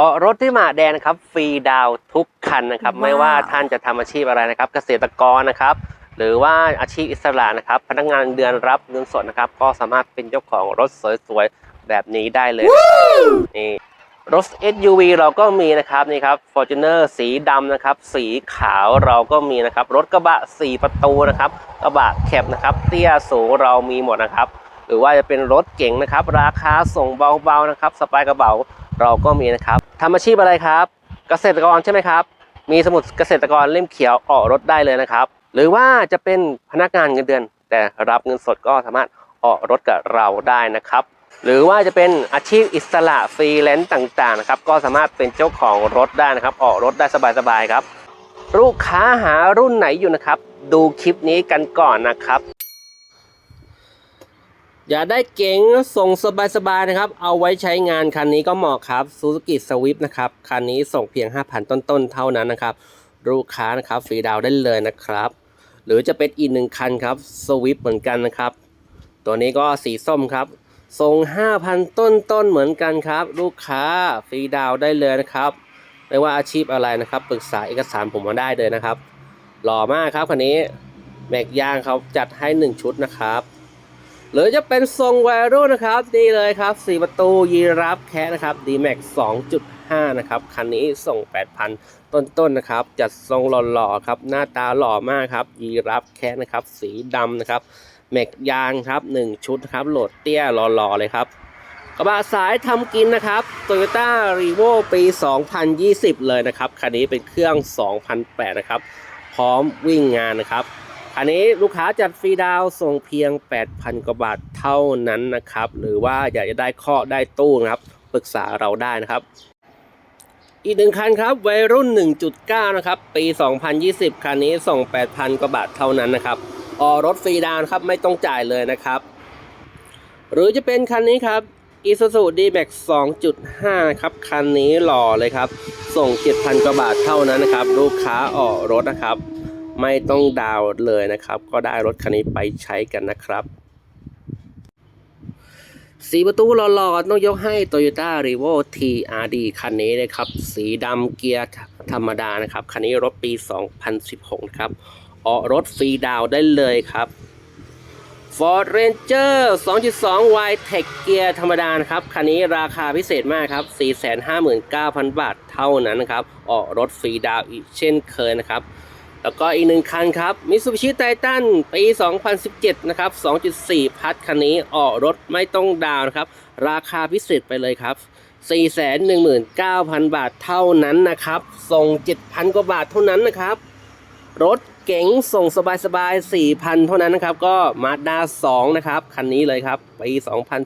ออกรถที่หมาแดงนะครับฟรีดาวน์ทุกคันนะครับว้าวไม่ว่าท่านจะทำอาชีพอะไรนะครับ เกษตรกรนะครับ หรือว่าอาชีพอิสระนะครับ พนักงานเดือนรับเงินสดนะครับ ก็สามารถเป็นเจ้าของรถสวยๆแบบนี้ได้เลยนี่รถ SUV เราก็มีนะครับนี่ครับ Fortuner สีดำนะครับ สีขาวเราก็มีนะครับ รถกระบะ 4 ประตูนะครับ กระบะแคบนะครับ เตี้ยสูงเรามีหมดนะครับ หรือว่าจะเป็นรถเก๋งนะครับ ราคาส่งเบาๆนะครับ สปายกระเป๋าเราก็มีนะครับทำอาชีพอะไรครับ เกษตรกรใช่ไหมครับ มีสมุดเกษตรกรเล่มเขียวออกรถได้เลยนะครับ หรือว่าจะเป็นพนักงานเงินเดือน แต่รับเงินสดก็สามารถออกรถกับเราได้นะครับ หรือว่าจะเป็นอาชีพอิสระฟรีแลนซ์ต่างๆนะครับก็สามารถเป็นเจ้าของรถได้นะครับ ออกรถได้สบายๆครับ ลูกค้าหารุ่นไหนอยู่นะครับ ดูคลิปนี้กันก่อนนะครับ อย่าได้เก๋งส่งสบายๆนะครับ เอาไว้ใช้งานคันนี้ก็เหมาะครับ Suzuki Swift นะครับ คันนี้ส่งเพียง 5,000 ต้นๆ เท่านั้นนะครับ ลูกค้านะครับฟรีดาวได้เลยนะครับ หรือจะเป็นอีกหนึ่งคันครับ Swift เหมือนกันนะครับ ตัวนี้ก็สีส้มครับส่ง 5,000 ต้นๆ เหมือนกันครับ ลูกค้าฟรีดาวได้เลยนะครับ ไม่ว่าอาชีพอะไรนะครับ ปรึกษาเอกสารผมมาได้เลยนะครับ หล่อมากครับคันนี้แม็กยางเขาจัดให้ 1 ชุดนะครับ หรือจะเป็นทรงไวรุนะครับนี่เลยครับ 4 ประตูยีรับแคะนะครับ D-Max 2.5 นะครับ คันนี้ส่ง 8,000 ต้นๆนะครับ จัดทรงหล่อๆครับ หน้าตาหล่อมากครับยีรับแคะนะครับ สีดำนะครับแม็กยางครับ 1 ชุดครับ โหลดเตี้ยหล่อๆเลยครับกระบะสายทำกินนะครับ Toyota r e v o ปี 2020 เลยนะครับ คันนี้เป็นเครื่อง 2008 นะครับ พร้อมวิ่งงานนะครับ อันนี้ลูกค้าจัดฟรีดาวส่งเพียง 8,000 กว่าบาทเท่านั้นนะครับ หรือว่าอยากจะได้ข้อได้ตู้นะครับ ปรึกษาเราได้นะครับ อีกหนึ่งคันครับวัยรุ่น 1.9 นะครับ ปี 2020 คันนี้ส่ง 8,000 กว่าบาทเท่านั้นนะครับ ออรถฟรีดาวครับไม่ต้องจ่ายเลยนะครับ หรือจะเป็นคันนี้ครับ Isuzu D-Max 2.5นะครับ คันนี้หล่อเลยครับ ส่ง 7,000 กว่าบาทเท่านั้นนะครับ ลูกค้าออกรถนะครับ ไม่ต้องดาวน์เลยนะครับ ก็ได้รถคันนี้ไปใช้กันนะครับสีประตูหล่อๆต้องยกให้ Toyota r e v o TRD คันนี้นะครับ สีดำเกียร์ธรรมดานะครับ คันนี้รถปี 2016 นะครับ ออกรถฟรีดาวได้เลยครับ Ford Ranger 2.2 Y Tech เกียร์ธรรมดานะครับ คันนี้ราคาพิเศษมากครับ 459,000 บาทเท่านั้นนะครับ ออกรถฟรีดาวอีกเช่นเคยนะครับ แล้วก็อีกหนึ่งคันครับ Mitsubishi Titan ปี 2017 นะครับ 2.4 พัทคันนี้ออกรถไม่ต้องดาวนะครับ ราคาพิเศษไปเลยครับ 419,000 บาทเท่านั้นนะครับ ส่ง 7,000 กว่าบาทเท่านั้นนะครับ รถเก๋งส่งสบายๆ4,000 เท่านั้นนะครับ ก็มาด้า2นะครับ คันนี้เลยครับ ปี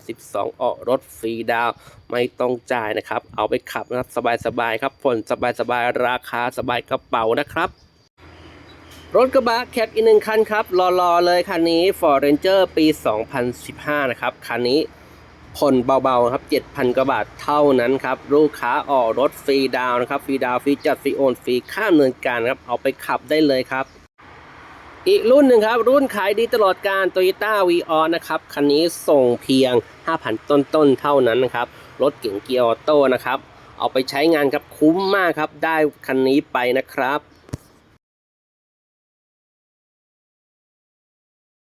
2012 ออกรถฟรีดาวไม่ต้องจ่ายนะครับ เอาไปขับนะครับสบายๆครับผ่อนสบายๆราคาสบายกระเป๋านะครับ รถกระบะแคปอีกหนึ่งคันครับรอๆเลยคันนี้ Ford Ranger ปี 2015 นะครับ คันนี้ผ่อนเบาๆครับ 7,000 กว่าบาทเท่านั้นครับ ลูกค้าออกรถฟรีดาวนะครับ ฟรีดาวฟรีจัดฟรีโอนฟรีค่าเนินการครับ เอาไปขับได้เลยครับ อีกรุ่นหนึ่งครับ รุ่นขายดีตลอดการ Toyota v ีออนะครับ คันนี้ส่งเพียง 5,000 ต้นๆ เท่านั้นนะครับ รถเก๋งเกียร์ออโต้นะครับ เอาไปใช้งานครับคุ้มมากครับ ได้คันนี้ไปนะครับ